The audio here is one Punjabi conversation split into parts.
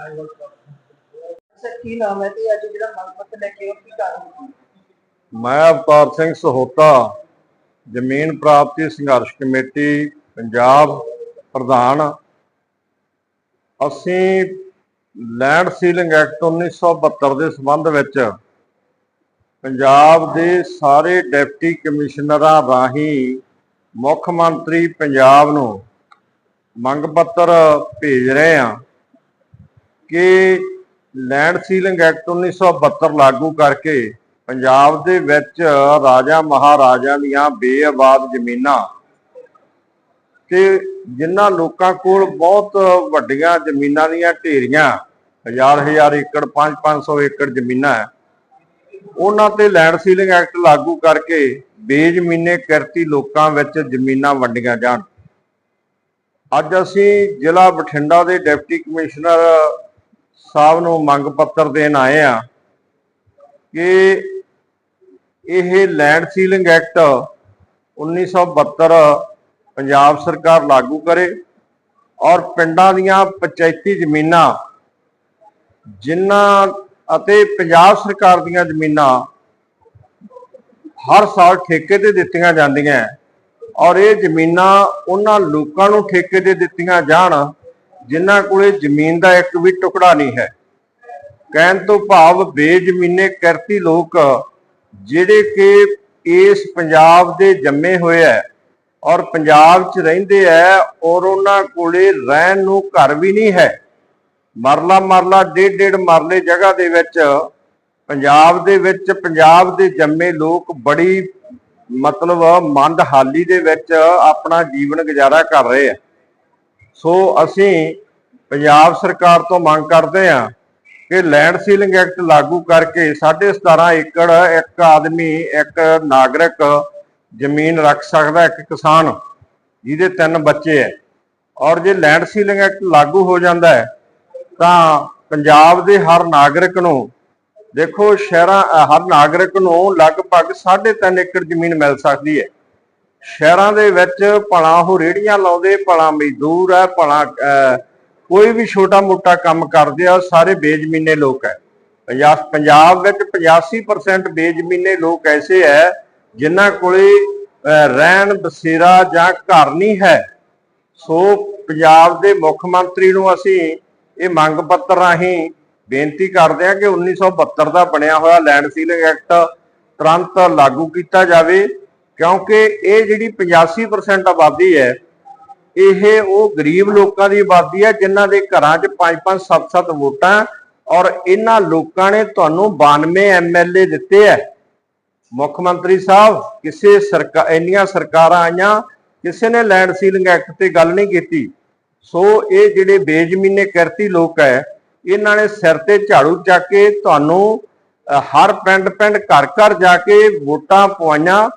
ਸਰ, ਕੀ ਨਾਮ ਹੈ ਤੇ ਅੱਜ ਜਿਹੜਾ ਮੰਗ ਲੈ ਕੇ ਆਏ, ਕੀ ਕਾਰਨ ਮੈਂ ਅਵਤਾਰ ਸਿੰਘ ਸਹੋਤਾ, ਜ਼ਮੀਨ ਪ੍ਰਾਪਤੀ ਸੰਘਰਸ਼ ਕਮੇਟੀ, ਪੰਜਾਬ ਪ੍ਰਧਾਨ। ਅਸੀਂ ਲੈਂਡ ਸੀਲਿੰਗ ਐਕਟ 1972 ਦੇ ਸੰਬੰਧ ਵਿੱਚ ਪੰਜਾਬ ਦੇ ਸਾਰੇ ਡਿਪਟੀ ਕਮਿਸ਼ਨਰਾਂ ਰਾਹੀਂ ਮੁੱਖ ਮੰਤਰੀ ਪੰਜਾਬ ਨੂੰ ਮੰਗ ਪੱਤਰ ਭੇਜ ਰਹੇ ਹਾਂ। ਕਿ ਲੈਂਡ ਸੀਲਿੰਗ ਐਕਟ 1972 ਲਾਗੂ ਕਰਕੇ ਪੰਜਾਬ ਦੇ ਵਿੱਚ ਰਾਜਾ ਮਹਾਰਾਜਾ ਦੀਆਂ ਬੇਆਬਾਦ ਜ਼ਮੀਨਾਂ ਤੇ ਜਿਨ੍ਹਾਂ ਲੋਕਾਂ ਕੋਲ ਬਹੁਤ ਵੱਡੀਆਂ ਜ਼ਮੀਨਾਂ ਦੀਆਂ ਢੇਰੀਆਂ ਹਜ਼ਾਰ ਹਜ਼ਾਰ ਏਕੜ 5-500 ਏਕੜ ਜ਼ਮੀਨਾਂ ਹੈ, ਉਹਨਾਂ ਤੇ ਲੈਂਡ ਸੀਲਿੰਗ ਐਕਟ ਲਾਗੂ ਕਰਕੇ ਬੇਜ਼ਮੀਨੇ ਕਿਰਤੀ ਲੋਕਾਂ ਵਿੱਚ ਜ਼ਮੀਨਾਂ ਵੰਡੀਆਂ ਜਾਣ। ਅੱਜ ਅਸੀਂ ਜ਼ਿਲ੍ਹਾ ਬਠਿੰਡਾ ਦੇ ਡਿਪਟੀ ਕਮਿਸ਼ਨਰ ਸਾਹਿਬ ਨੂੰ ਮੰਗ ਪੱਤਰ ਦੇਣ ਆਏ ਆ ਕਿ ਇਹ ਲੈਂਡ ਸੀਲਿੰਗ ਐਕਟ 1972 ਪੰਜਾਬ ਸਰਕਾਰ ਲਾਗੂ ਕਰੇ ਔਰ ਪਿੰਡਾਂ ਦੀਆਂ ਪੰਚਾਇਤੀ ਜ਼ਮੀਨਾਂ ਜਿਨ੍ਹਾਂ ਅਤੇ ਪੰਜਾਬ ਸਰਕਾਰ ਦੀਆਂ ਜ਼ਮੀਨਾਂ ਹਰ ਸਾਲ ਠੇਕੇ ਤੇ ਦਿੱਤੀਆਂ ਜਾਂਦੀਆਂ ਔਰ ਇਹ ਜ਼ਮੀਨਾਂ ਉਹਨਾਂ ਲੋਕਾਂ ਨੂੰ ਠੇਕੇ ਤੇ ਦਿੱਤੀਆਂ ਜਾਣ ਜਿਨ੍ਹਾਂ ਕੋਲੇ ਜ਼ਮੀਨ ਦਾ ਇੱਕ ਵੀ ਟੁਕੜਾ ਨਹੀਂ ਹੈ। ਕਹਿਣ ਤੋਂ ਭਾਵ ਬੇਜ਼ਮੀਨੇ ਕਿਰਤੀ ਲੋਕ, ਜਿਹੜੇ ਕਿ ਇਸ ਪੰਜਾਬ ਦੇ ਜੰਮੇ ਹੋਏ ਐ ਔਰ ਪੰਜਾਬ 'ਚ ਰਹਿੰਦੇ ਐ ਔਰ ਉਹਨਾਂ ਕੋਲੇ ਰਹਿਣ ਨੂੰ ਘਰ ਵੀ ਨਹੀਂ ਹੈ। ਮਰਲਾ ਮਰਲਾ, ਡੇਢ ਡੇਢ ਮਰਲੇ ਜਗ੍ਹਾ ਦੇ ਵਿੱਚ ਪੰਜਾਬ ਦੇ ਵਿੱਚ ਪੰਜਾਬ ਦੇ ਜੰਮੇ ਲੋਕ ਬੜੀ ਮਤਲਬ ਮੰਦ ਹਾਲੀ ਦੇ ਵਿੱਚ ਆਪਣਾ ਜੀਵਨ ਗੁਜ਼ਾਰਾ ਕਰ ਰਹੇ ਆ ਸੋ ਅਸੀਂ ਪੰਜਾਬ ਸਰਕਾਰ ਤੋਂ ਮੰਗ ਕਰਦੇ ਹਾਂ ਕਿ ਲੈਂਡ ਸੀਲਿੰਗ ਐਕਟ ਲਾਗੂ ਕਰਕੇ 17.5 ਏਕੜ ਇੱਕ ਆਦਮੀ, ਇੱਕ ਨਾਗਰਿਕ ਜ਼ਮੀਨ ਰੱਖ ਸਕਦਾ ਇੱਕ ਕਿਸਾਨ, ਜਿਹਦੇ ਤਿੰਨ ਬੱਚੇ ਹੈ। ਔਰ ਜੇ ਲੈਂਡ ਸੀਲਿੰਗ ਐਕਟ ਲਾਗੂ ਹੋ ਜਾਂਦਾ ਹੈ, ਤਾਂ ਪੰਜਾਬ ਦੇ ਹਰ ਨਾਗਰਿਕ ਨੂੰ, ਦੇਖੋ ਸ਼ਹਿਰਾਂ ਹਰ ਨਾਗਰਿਕ ਨੂੰ ਲਗਭਗ 3.5 ਏਕੜ ਜ਼ਮੀਨ ਮਿਲ ਸਕਦੀ ਹੈ। ਸ਼ਹਿਰਾਂ ਦੇ ਵਿੱਚ ਭਲਾ ਉਹ ਰੇੜੀਆਂ ਲਾਉਂਦੇ ਭਲਾ ਮਜ਼ਦੂਰ ਹੈ ਭਲਾ ਅ, ਕੋਈ ਵੀ ਛੋਟਾ ਮੋਟਾ ਕੰਮ ਕਰਦੇ ਆ ਸਾਰੇ ਬੇਜ਼ਮੀਨੇ ਲੋਕ ਹੈ। ਪੰਜਾਬ ਵਿੱਚ 85% ਬੇਜ਼ਮੀਨੇ ਲੋਕ ਐਸੇ ਹੈ ਜਿਨ੍ਹਾਂ ਕੋਲੇ ਅ, ਰਹਿਣ ਬਸੇਰਾ ਜਾਂ ਘਰ ਨਹੀਂ ਹੈ। ਸੋ ਪੰਜਾਬ ਦੇ ਮੁੱਖ ਮੰਤਰੀ ਨੂੰ ਅਸੀਂ ਇਹ ਮੰਗ ਪੱਤਰ ਰਾਹੀਂ ਬੇਨਤੀ ਕਰਦੇ ਹਾਂ ਕਿ 1972 ਦਾ ਬਣਿਆ ਹੋਇਆ ਲੈਂਡ ਸੀਲਿੰਗ ਐਕਟ ਤੁਰੰਤ ਲਾਗੂ ਕੀਤਾ ਜਾਵੇ। ਕਿਉਂਕਿ ਇਹ ਜਿਹੜੀ 85% ਆਬਾਦੀ ਹੈ, ਇਹ ਉਹ ਗਰੀਬ ਲੋਕਾਂ ਦੀ ਆਬਾਦੀ ਹੈ, ਜਿਨ੍ਹਾਂ ਦੇ ਘਰਾਂ 'ਚ 5-5 7-7 ਵੋਟਾਂ ਔਰ ਇਹਨਾਂ ਲੋਕਾਂ ਨੇ ਤੁਹਾਨੂੰ 92 ਐਮਐਲਏ ਦਿੱਤੇ ਹੈ। ਮੁੱਖ ਮੰਤਰੀ ਸਾਹਿਬ, ਕਿਸੇ ਸਰਕਾਰ ਇੰਨੀਆਂ ਸਰਕਾਰਾਂ ਆਈਆਂ, ਕਿਸੇ ਨੇ ਲੈਂਡ ਸੀਲਿੰਗ ਐਕਟ ਤੇ ਗੱਲ ਨਹੀਂ ਕੀਤੀ। ਸੋ ਇਹ ਜਿਹੜੇ ਬੇਜ਼ਮੀਨੇ ਕਿਰਤੀ ਲੋਕ ਹੈ ਇਹਨਾਂ ਨੇ ਸਿਰ ਤੇ ਝਾੜੂ ਚੱਕ ਕੇ ਤੁਹਾਨੂੰ ਹਰ ਪਿੰਡ ਪਿੰਡ ਘਰ ਘਰ ਜਾ ਕੇ ਵੋਟਾਂ ਪਵਾਈਆਂ।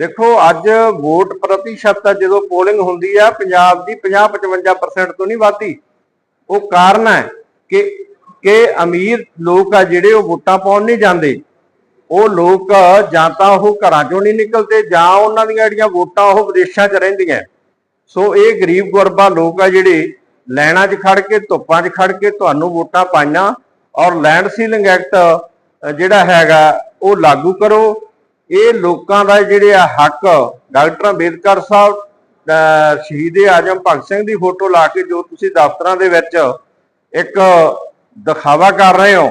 ਦੇਖੋ, ਅੱਜ ਵੋਟ ਪ੍ਰਤੀਸ਼ਤ ਜਦੋਂ ਪੋਲਿੰਗ ਹੁੰਦੀ ਆ, ਪੰਜਾਬ ਦੀ 50-55% ਤੋਂ ਨਹੀਂ ਵੱਧਦੀ। ਉਹ ਕਾਰਨ ਹੈ ਕਿ ਕਿ ਅਮੀਰ ਲੋਕ ਆ ਜਿਹੜੇ ਉਹ ਵੋਟਾਂ ਪਾਉਣ ਨਹੀਂ ਜਾਂਦੇ। ਉਹ ਲੋਕ ਜਾਂ ਤਾਂ ਉਹ ਘਰਾਂ ਚੋਂ ਨਹੀਂ ਨਿਕਲਦੇ, ਜਾਂ ਉਹਨਾਂ ਦੀਆਂ ਜਿਹੜੀਆਂ ਵੋਟਾਂ ਉਹ ਵਿਦੇਸ਼ਾਂ 'ਚ ਰਹਿੰਦੀਆਂ। ਸੋ ਇਹ ਗਰੀਬ ਗੁਰਬਾ ਲੋਕ ਆ ਜਿਹੜੇ ਲੈਣਾ 'ਚ ਖੜ ਕੇ, ਧੁੱਪਾਂ 'ਚ ਖੜ ਕੇ ਤੁਹਾਨੂੰ ਵੋਟਾਂ ਪਾਈਆਂ। ਔਰ ਲੈਂਡ ਸੀਲਿੰਗ ਐਕਟ ਜਿਹੜਾ ਹੈਗਾ, ਉਹ ਲਾਗੂ ਕਰੋ। ਇਹ ਲੋਕਾਂ ਦਾ ਜਿਹੜੇ ਆ ਹੱਕ ਡਾਕਟਰ ਅੰਬੇਦਕਰ ਸਾਹਿਬ ਅ, ਸ਼ਹੀਦ ਆਜਮ ਭਗਤ ਸਿੰਘ ਦੀ ਫੋਟੋ ਲਾ ਕੇ ਜੋ ਤੁਸੀਂ ਦਫ਼ਤਰਾਂ ਦੇ ਵਿੱਚ ਇੱਕ ਦਿਖਾਵਾ ਕਰ ਰਹੇ ਹੋ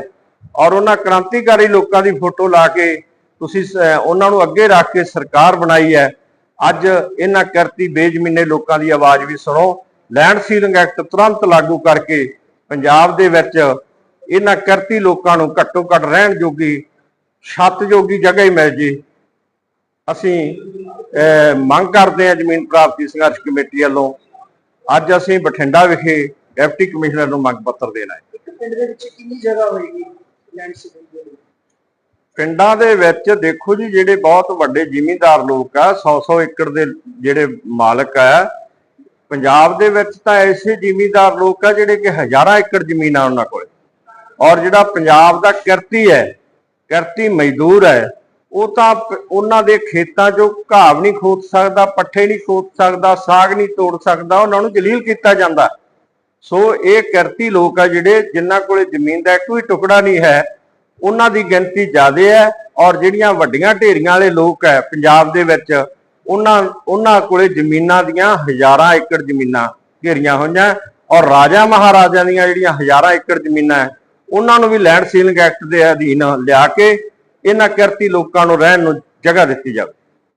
ਔਰ ਉਹਨਾਂ ਕ੍ਰਾਂਤੀਕਾਰੀ ਲੋਕਾਂ ਦੀ ਫੋਟੋ ਲਾ ਕੇ ਤੁਸੀਂ ਉਹਨਾਂ ਨੂੰ ਅੱਗੇ ਰੱਖ ਕੇ ਸਰਕਾਰ ਬਣਾਈ ਹੈ। ਅੱਜ ਇਹਨਾਂ ਕਰਤੀ ਬੇਜ਼ਮੀਨੇ ਲੋਕਾਂ ਦੀ ਆਵਾਜ਼ ਵੀ ਸੁਣੋ। ਲੈਂਡ ਸੀਲਿੰਗ ਐਕਟ ਤੁਰੰਤ ਲਾਗੂ ਕਰਕੇ ਪੰਜਾਬ ਦੇ ਵਿੱਚ ਇਹਨਾਂ ਕਰਤੀ ਲੋਕਾਂ ਨੂੰ ਘੱਟੋ ਘੱਟ ਰਹਿਣ ਜੋਗੀ ਛੱਤ ਜੋਗੀ ਜਗ੍ਹਾ ਹੀ ਮਿਲ ਜੇ। ਅਸੀਂ ਮੰਗ ਕਰਦੇ ਹਾਂ ਜ਼ਮੀਨ ਪ੍ਰਾਪਤੀ ਸੰਘਰਸ਼ ਕਮੇਟੀ ਵੱਲੋਂ ਅੱਜ ਅਸੀਂ ਬਠਿੰਡਾ ਵਿਖੇ ਡਿਪਟੀ ਕਮਿਸ਼ਨਰ ਨੂੰ ਮੰਗ ਪੱਤਰ ਦੇਣਾ ਹੈ। ਇੱਕ ਪਿੰਡ ਦੇ ਵਿੱਚ ਕਿੰਨੀ ਜਗ੍ਹਾ ਹੋਏਗੀ ਲੈਂਡ ਸੀਲਿੰਗ ਦੇ ਲਈ? ਪਿੰਡਾਂ ਦੇ ਵਿੱਚ ਦੇਖੋ ਜੀ ਜਿਹੜੇ ਬਹੁਤ ਵੱਡੇ ਜ਼ਿਮੀਂਦਾਰ ਲੋਕ ਆ 100-100 ਏਕੜ ਦੇ ਜਿਹੜੇ ਮਾਲਕ ਆ ਪੰਜਾਬ ਦੇ ਵਿੱਚ ਤਾਂ ਐਸੇ ਜ਼ਿਮੀਂਦਾਰ ਲੋਕ ਆ ਜਿਹੜੇ ਕਿ ਹਜ਼ਾਰਾਂ ਏਕੜ ਜ਼ਮੀਨ ਆ ਉਹਨਾਂ ਕੋਲ। ਔਰ ਜਿਹੜਾ ਪੰਜਾਬ ਦਾ ਕਿਰਤੀ ਹੈ ਕਿਰਤੀ ਮਜ਼ਦੂਰ ਹੈ ਉਹ ਤਾਂ ਉਹਨਾਂ ਦੇ ਖੇਤਾਂ 'ਚੋਂ ਘਾਹ ਨਹੀਂ ਖੋਦ ਸਕਦਾ, ਪੱਠੇ ਨਹੀਂ ਖੋਦ ਸਕਦਾ, ਸਾਗ ਨਹੀਂ ਤੋੜ ਸਕਦਾ, ਉਹਨਾਂ ਨੂੰ ਜਲੀਲ ਕੀਤਾ ਜਾਂਦਾ। ਸੋ ਇਹ ਕਿਰਤੀ ਲੋਕ ਆ ਜਿਹੜੇ ਜਿਨ੍ਹਾਂ ਕੋਲੇ ਜ਼ਮੀਨ ਦਾ ਇੱਕ ਵੀ ਟੁਕੜਾ ਨਹੀਂ ਹੈ, ਉਹਨਾਂ ਦੀ ਗਿਣਤੀ ਜ਼ਿਆਦਾ ਹੈ ਔਰ ਜਿਹੜੀਆਂ ਵੱਡੀਆਂ ਢੇਰੀਆਂ ਵਾਲੇ ਲੋਕ ਹੈ ਪੰਜਾਬ ਦੇ ਵਿੱਚ, ਉਹਨਾਂ ਉਹਨਾਂ ਕੋਲੇ ਜ਼ਮੀਨਾਂ ਦੀਆਂ ਹਜ਼ਾਰਾਂ ਏਕੜ ਜ਼ਮੀਨਾਂ ਘੇਰੀਆਂ ਹੋਈਆਂ ਔਰ ਰਾਜਾ ਮਹਾਰਾਜਾ ਦੀਆਂ ਜਿਹੜੀਆਂ ਹਜ਼ਾਰਾਂ ਏਕੜ ਜ਼ਮੀਨਾਂ ਹੈ, ਉਹਨਾਂ ਨੂੰ ਵੀ ਲੈਂਡ ਸੀਲਿੰਗ ਐਕਟ ਦੇ ਅਧੀਨ ਲਿਆ ਕੇ ਇਹਨਾਂ ਕਿਰਤੀ ਲੋਕਾਂ ਨੂੰ ਰਹਿਣ ਨੂੰ ਜਗ੍ਹਾ ਦਿੱਤੀ ਜਾਵੇ।